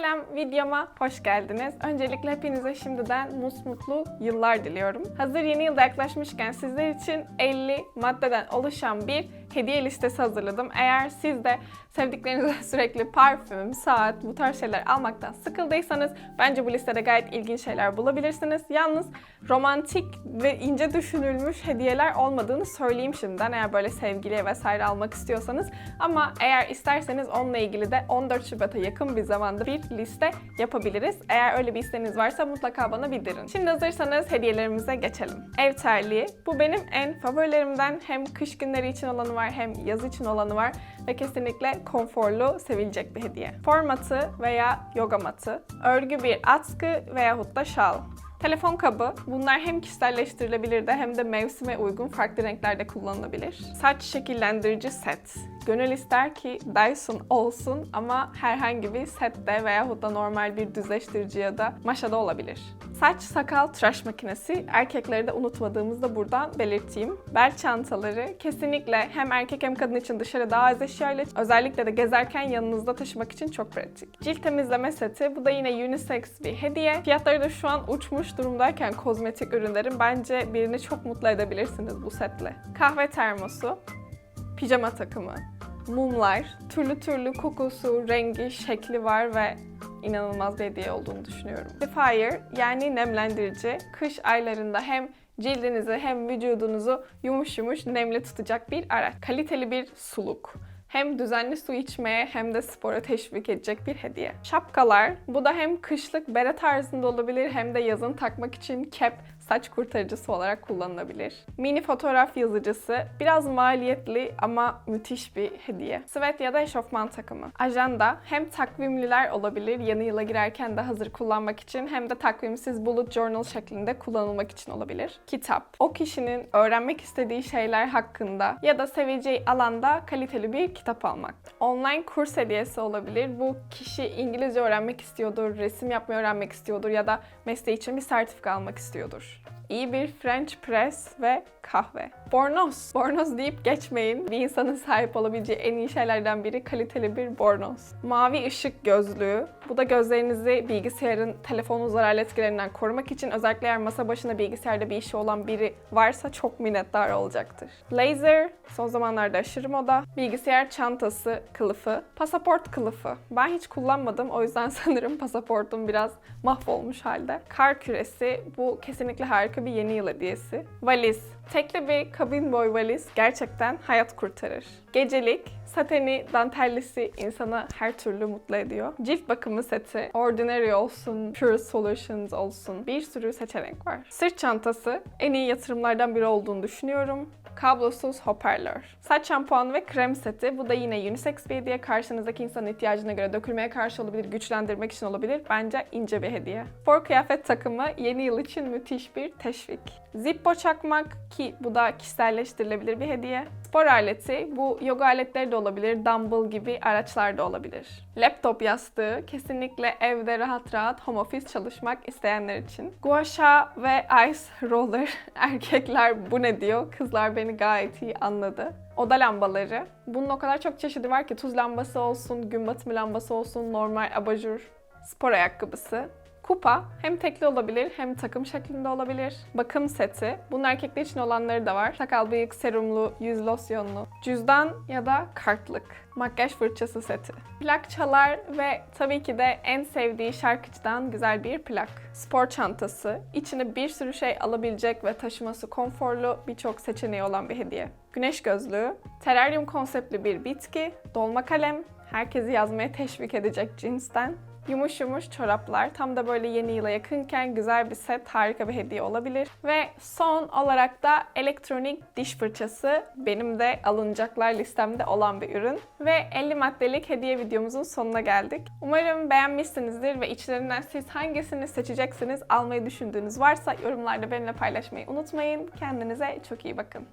Selam, videoma hoş geldiniz. Öncelikle hepinize şimdiden musmutlu yıllar diliyorum. Hazır yeni yılda yaklaşmışken sizler için 50 maddeden oluşan bir hediye listesi hazırladım. Eğer siz de sevdiklerinize sürekli parfüm, saat, bu tarz şeyler almaktan sıkıldıysanız bence bu listede gayet ilginç şeyler bulabilirsiniz. Yalnız romantik ve ince düşünülmüş hediyeler olmadığını söyleyeyim şimdiden eğer böyle sevgiliye vesaire almak istiyorsanız. Ama eğer isterseniz onunla ilgili de 14 Şubat'a yakın bir zamanda bir liste yapabiliriz. Eğer öyle bir isteğiniz varsa mutlaka bana bildirin. Şimdi hazırsanız hediyelerimize geçelim. Ev terliği. Bu benim en favorilerimden. Hem kış günleri için olanı var hem yaz için olanı var ve kesinlikle konforlu, sevilecek bir hediye. Formatı veya yoga matı, örgü bir atkı veyahut da şal. Telefon kabı. Bunlar hem kişiselleştirilebilir de hem de mevsime uygun farklı renklerde kullanılabilir. Saç şekillendirici set. Gönül ister ki Dyson olsun ama herhangi bir sette veyahut da normal bir düzleştirici ya da maşada olabilir. Saç sakal tıraş makinesi. Erkekleri de unutmadığımızı da buradan belirteyim. Bel çantaları kesinlikle hem erkek hem kadın için dışarı daha az eşyayla özellikle de gezerken yanınızda taşımak için çok pratik. Cilt temizleme seti. Bu da yine unisex bir hediye. Fiyatları da şu an uçmuş durumdayken kozmetik ürünlerin bence birini çok mutlu edebilirsiniz bu setle. Kahve termosu, pijama takımı, mumlar, türlü türlü kokusu, rengi, şekli var ve inanılmaz bir hediye olduğunu düşünüyorum. Fire yani nemlendirici. Kış aylarında hem cildinizi hem vücudunuzu yumuş yumuş nemli tutacak bir araç. Kaliteli bir suluk. Hem düzenli su içmeye hem de spora teşvik edecek bir hediye. Şapkalar. Bu da hem kışlık bere tarzında olabilir hem de yazın takmak için cap, saç kurtarıcısı olarak kullanılabilir. Mini fotoğraf yazıcısı. Biraz maliyetli ama müthiş bir hediye. Sweat ya da eşofman takımı. Ajanda. Hem takvimliler olabilir yeni yıla girerken de hazır kullanmak için hem de takvimsiz bullet journal şeklinde kullanılmak için olabilir. Kitap. O kişinin öğrenmek istediği şeyler hakkında ya da seveceği alanda kaliteli bir kitap almak. Online kurs hediyesi olabilir. Bu kişi İngilizce öğrenmek istiyordur, resim yapmayı öğrenmek istiyordur ya da mesleği için bir sertifika almak istiyordur. İyi bir French press ve kahve. Bornoz. Bornoz deyip geçmeyin. Bir insanın sahip olabileceği en iyi şeylerden biri kaliteli bir bornoz. Mavi ışık gözlüğü. Bu da gözlerinizi bilgisayarın, telefonun zararlı etkilerinden korumak için özellikle eğer masa başında bilgisayarda bir işi olan biri varsa çok minnettar olacaktır. Laser. Son zamanlarda aşırı moda. Bilgisayar çantası kılıfı. Pasaport kılıfı. Ben hiç kullanmadım. O yüzden sanırım pasaportum biraz mahvolmuş halde. Kar küresi. Bu kesinlikle harika bir yeni yıl hediyesi. Valiz. Tekli bir kabin boy valiz gerçekten hayat kurtarır. Gecelik, sateni, dantellisi insanı her türlü mutlu ediyor. Cilt bakımı seti, Ordinary olsun, Pure Solutions olsun bir sürü seçenek var. Sırt çantası en iyi yatırımlardan biri olduğunu düşünüyorum. Kablosuz hoparlör. Saç şampuanı ve krem seti. Bu da yine unisex bir hediye. Karşınızdaki insanın ihtiyacına göre dökülmeye karşı olabilir, güçlendirmek için olabilir. Bence ince bir hediye. Spor kıyafet takımı yeni yıl için müthiş bir teşvik. Zippo çakmak ki bu da kişiselleştirilebilir bir hediye. Spor aleti, bu yoga aletleri de olabilir, dumbbell gibi araçlar da olabilir. Laptop yastığı, kesinlikle evde rahat rahat home office çalışmak isteyenler için. Gua ve ice roller, erkekler bu ne diyor, kızlar beni gayet iyi anladı. Oda lambaları, bunun o kadar çok çeşidi var ki tuz lambası olsun, gün batımı lambası olsun, normal abajur, spor ayakkabısı, Kupa hem tekli olabilir hem takım şeklinde olabilir. Bakım seti. Bunun erkekler için olanları da var. Sakal bıyık serumlu, yüz losyonlu. Cüzdan ya da kartlık. Makyaj fırçası seti. Plak çalar ve tabii ki de en sevdiği şarkıcıdan güzel bir plak. Spor çantası. İçine bir sürü şey alabilecek ve taşıması konforlu birçok seçeneği olan bir hediye. Güneş gözlüğü. Teraryum konseptli bir bitki. Dolma kalem. Herkesi yazmaya teşvik edecek cinsten. Yumuş yumuş çoraplar. Tam da böyle yeni yıla yakınken güzel bir set, harika bir hediye olabilir. Ve son olarak da elektronik diş fırçası. Benim de alınacaklar listemde olan bir ürün. Ve 50 maddelik hediye videomuzun sonuna geldik. Umarım beğenmişsinizdir ve içlerinden siz hangisini seçeceksiniz, almayı düşündüğünüz varsa yorumlarda benimle paylaşmayı unutmayın. Kendinize çok iyi bakın.